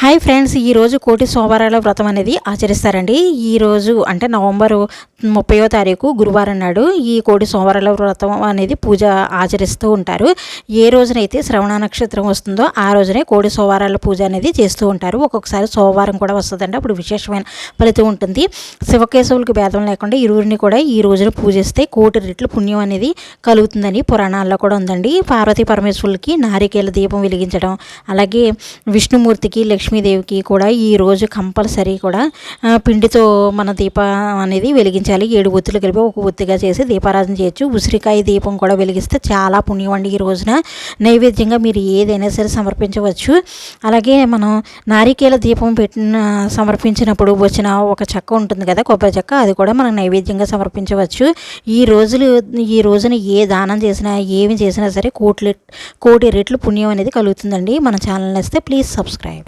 Hi friends ఈరోజు కోటి సోమవారాల వ్రతం అనేది ఆచరిస్తారండి. ఈరోజు అంటే నవంబరు ముప్పయో తారీఖు గురువారం నాడు ఈ కోటి సోమవారాల వ్రతం అనేది పూజ ఆచరిస్తూ ఉంటారు. ఏ రోజునైతే శ్రవణ నక్షత్రం వస్తుందో ఆ రోజునే కోడి సోమవారాల పూజ అనేది చేస్తూ ఉంటారు. ఒక్కొక్కసారి సోమవారం కూడా వస్తుందండి. అప్పుడు విశేషమైన ఫలితం ఉంటుంది. శివకేశవులకు భేదం లేకుండా ఇరువురిని కూడా ఈ రోజున పూజిస్తే కోటి రెట్లు పుణ్యం అనేది కలుగుతుందని పురాణాల్లో కూడా ఉందండి. పార్వతీ పరమేశ్వరులకి నారికేల దీపం వెలిగించడం అలాగే విష్ణుమూర్తికి లక్ష్మి లక్ష్మీదేవికి కూడా ఈరోజు కంపల్సరీ కూడా పిండితో మన దీపం అనేది వెలిగించాలి. ఏడు ఒత్తులు కలిపి ఒక ఒత్తిగా చేసి దీపారాధన చేయొచ్చు. ఉసిరికాయ దీపం కూడా వెలిగిస్తే చాలా పుణ్యం అండి ఈ రోజున. నైవేద్యంగా మీరు ఏదైనా సరే సమర్పించవచ్చు. అలాగే మనం నారికేల దీపం పెట్టిన సమర్పించినప్పుడు వచ్చిన ఒక చెక్క ఉంటుంది కదా కొబ్బరి చెక్క అది కూడా మనం నైవేద్యంగా సమర్పించవచ్చు. ఈ రోజులు ఈ రోజున ఏ దానం చేసినా ఏమి చేసినా సరే కోట్లు కోటి రెట్లు పుణ్యం అనేది కలుగుతుందండి. మన ఛానల్ నేస్తే ప్లీజ్ సబ్స్క్రైబ్.